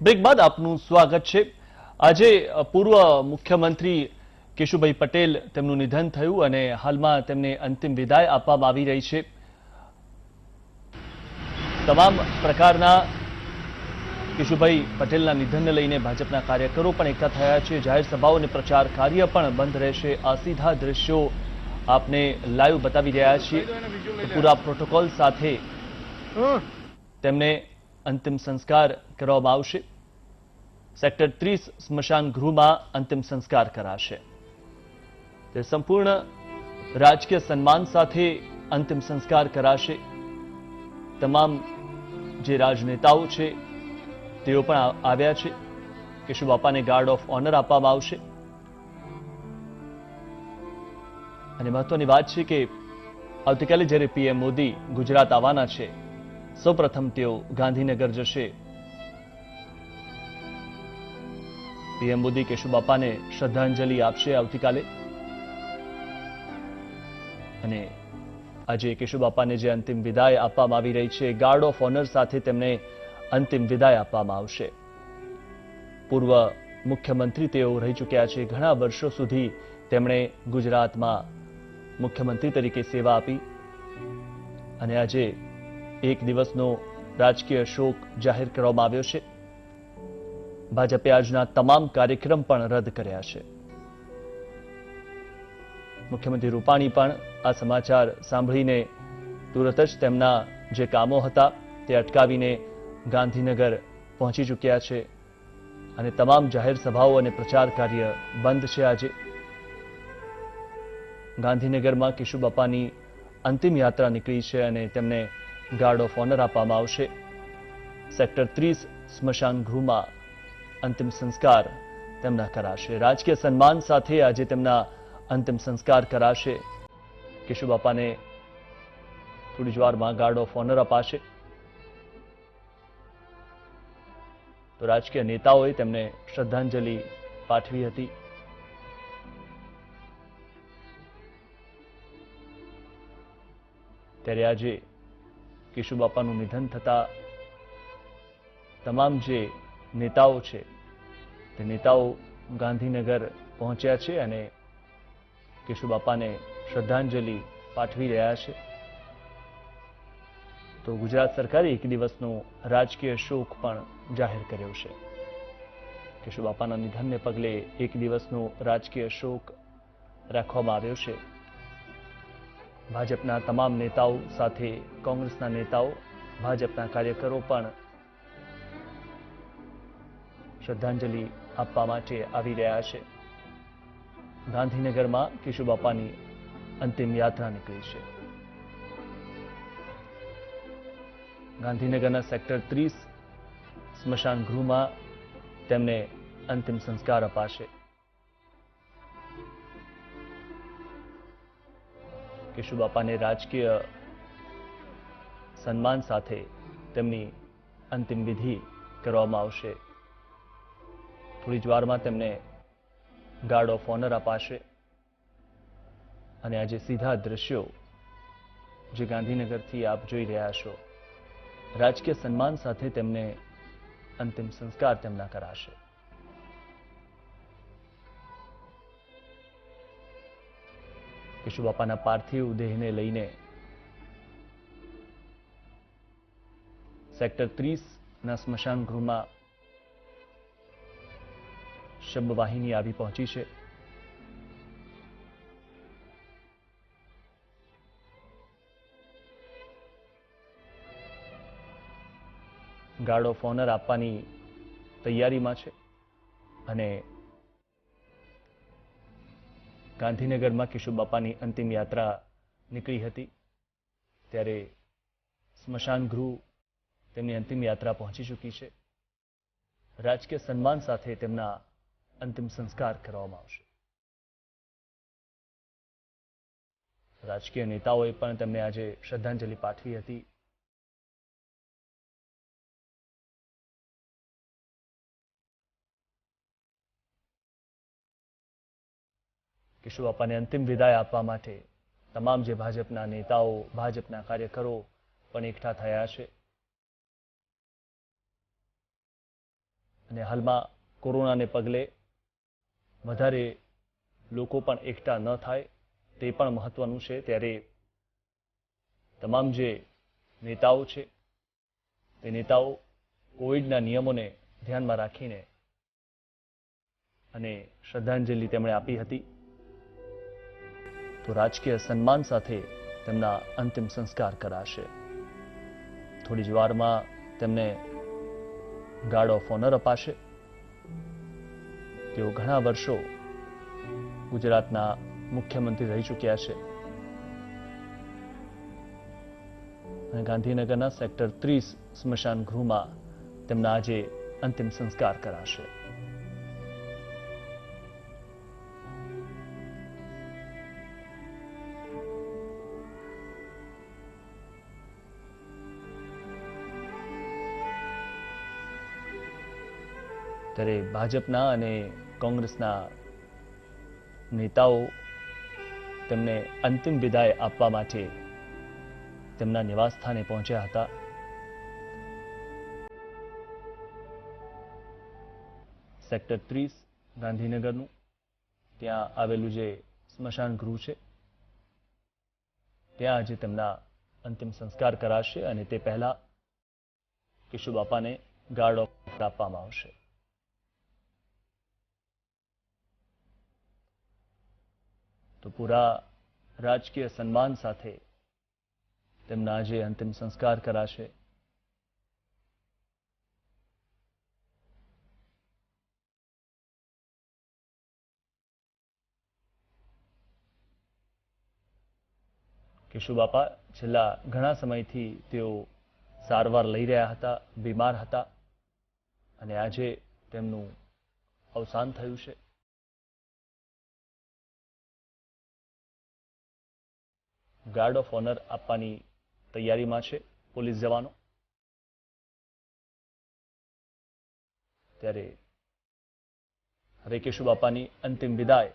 Break બાદ આપનું સ્વાગત છે. આજે પૂર્વ મુખ્યમંત્રી કેશુભાઈ પટેલ તેમનું નિધન થયું અને હાલમાં તેમને અંતિમ વિદાય આપવામાં આવી રહી છે. તમામ પ્રકારના કેશુભાઈ પટેલના નિધનને લઈને ભાજપના કાર્યકરો પણ એકઠા થયા છે. જાહેર સભાઓ અને પ્રચાર કાર્ય પણ બંધ રહેશે. આ સીધા દ્રશ્યો આપને લાઈવ બતાવી રહ્યા છીએ. પૂરા પ્રોટોકોલ સાથે તેમને અંતિમ સંસ્કાર કરવામાં આવશે. સેક્ટર ત્રીસ સ્મશાન ગૃહમાં અંતિમ સંસ્કાર કરાશે. તે સંપૂર્ણ રાજકીય સન્માન સાથે અંતિમ સંસ્કાર કરાશે. તમામ જે રાજનેતાઓ છે, તેઓ પણ આવ્યા છે. કેશુબાપાને ગાર્ડ ઓફ ઓનર આપવામાં આવશે. અને મહત્વની વાત છે કે આવતીકાલે જ્યારે પીએમ મોદી ગુજરાત આવવાના છે, સૌપ્રથમ તેઓ ગાંધીનગર જશે. પીએમ મોદી કેશુબાપાને શ્રદ્ધાંજલિ આપશે આવતીકાલે. અને આજે કેશુબાપાને જે અંતિમ વિદાય આપવામાં આવી રહી છે, ગાર્ડ ઓફ ઓનર સાથે તેમને અંતિમ વિદાય આપવામાં આવશે. પૂર્વ મુખ્યમંત્રી તેઓ રહી ચૂક્યા છે. ઘણા વર્ષો સુધી તેમણે ગુજરાતમાં મુખ્યમંત્રી તરીકે સેવા આપી. અને આજે એક દિવસનો રાજકીય શોક જાહેર કરવામાં આવ્યો છે. ભાજપે આજના તમામ કાર્યક્રમ પણ રદ કર્યા છે. મુખ્યમંત્રી રૂપાણી પણ આ સમાચાર સાંભળીને તુરત જ તેમના જે કામો હતા તે અટકાવીને ગાંધીનગર પહોંચી ચૂક્યા છે અને તમામ જાહેર સભાઓ અને પ્રચાર કાર્ય બંધ છે આજે. ગાંધીનગરમાં કેશુબાપાની અંતિમ યાત્રા નીકળી છે અને તેમને ગાર્ડ ઓફ ઓનર આપવામાં આવશે. સેક્ટર ત્રીસ સ્મશાન ગૃહમાં અંતિમ સંસ્કાર તેમના કરાશે. રાજકીય સન્માન સાથે આજે તેમના અંતિમ સંસ્કાર કરાશે. કેશુબાપાને થોડી જ વારમાં ગાર્ડ ઓફ ઓનર અપાશે. તો રાજકીય નેતાઓએ તેમને શ્રદ્ધાંજલિ પાઠવી હતી. ત્યારે આજે કેશુબાપાનું નિધન થતા તમામ જે નેતાઓ છે. તે નેતાઓ ગાંધીનગર પહોંચ્યા છે અને કેશુબાપાને શ્રદ્ધાંજલિ પાઠવી રહ્યા છે. તો ગુજરાત સરકારે એક દિવસનો રાજકીય શોક પણ જાહેર કર્યો છે. કેશુબાપાના નિધનને પગલે એક દિવસનો રાજકીય શોક રાખવામાં આવ્યો છે. ભાજપના તમામ નેતાઓ સાથે કોંગ્રેસના નેતાઓ, ભાજપના કાર્યકરો પણ શ્રદ્ધાંજલિ આપવા માટે આવી રહ્યા છે. ગાંધીનગરમાં કેશુબાપાની અંતિમ યાત્રા નીકળી છે. ગાંધીનગરના સેક્ટર ત્રીસ સ્મશાન ગૃહમાં તેમને અંતિમ સંસ્કાર અપાશે. કેશુબાપાને રાજકીય સન્માન સાથે તેમની અંતિમ વિધિ કરવામાં આવશે. થોડી જ વારમાં તેમને ગાર્ડ ઓફ ઓનર અપાશે. અને આજે સીધા દ્રશ્યો જે ગાંધીનગરથી આપ જોઈ રહ્યા છો, રાજકીય સન્માન સાથે તેમને અંતિમ સંસ્કાર તેમના કરાશે. કેશુબાપાના પાર્થિવ દેહને લઈને સેક્ટર ત્રીસ ના સ્મશાન ગૃહમાં શબવાહિની આવી પહોંચી છે. ગાર્ડ ઓફ ઓનર આપવાની તૈયારીમાં છે અને ગાંધીનગરમાં કેશુબાપાની અંતિમ યાત્રા નીકળી હતી. ત્યારે સ્મશાન ગૃહ તેમની અંતિમ યાત્રા પહોંચી ચૂકી છે. રાજકીય સન્માન સાથે તેમના અંતિમ સંસ્કાર કરવામાં આવશે રાજકીય નેતાઓએ પણ તેમને આજે શ્રદ્ધાંજલિ પાઠવી હતી કેશુબાપાને અંતિમ વિદાય આપવા માટે તમામ જે ભાજપના નેતાઓ ભાજપના કાર્યકરો પણ એકઠા થયા છે અને હાલમાં કોરોનાને પગલે વધારે લોકો પણ એકઠા ન થાય, તે પણ મહત્વનું છે. ત્યારે તમામ જે નેતાઓ છે, તે નેતાઓ કોવિડના નિયમોને ધ્યાનમાં રાખીને અને શ્રદ્ધાંજલિ તેમણે આપી હતી. તો રાજકીય સન્માન સાથે તેમના અંતિમ સંસ્કાર કરાશે. થોડી જ વારમાં તેમને ગાર્ડ ઓફ ઓનર અપાશે. તેઓ ઘણા વર્ષો ગુજરાતના મુખ્યમંત્રી રહી ચૂક્યા છે. ગાંધીનગરના સેક્ટર ત્રીસ સ્મશાન ગૃહમાં તેમના આજે અંતિમ સંસ્કાર કરાશે. ત્યારે ભાજપના અને કોંગ્રેસના નેતાઓ તેમને અંતિમ વિદાય આપવા માટે તેમના નિવાસસ્થાને પહોંચ્યા હતા. સેક્ટર ત્રીસ ગાંધીનગરનું, ત્યાં આવેલું જે સ્મશાન ગૃહ છે, ત્યાં આજે તેમના અંતિમ સંસ્કાર કરાશે અને તે પહેલા કેશુબાપાને ગાર્ડ ઓફ આપવામાં આવશે. તો પૂરા રાજકીય સન્માન સાથે તેમના આજે અંતિમ સંસ્કાર કરાશે. કેશુબાપા છેલ્લા ઘણા સમયથી તેઓ સારવાર લઈ રહ્યા હતા, બીમાર હતા અને આજે તેમનું અવસાન થયું છે. ગાર્ડ ઓફ ઓનર આપવાની તૈયારીમાં છે પોલીસ જવાનો. ત્યારે હરે કેશુબાપાની અંતિમ વિદાય.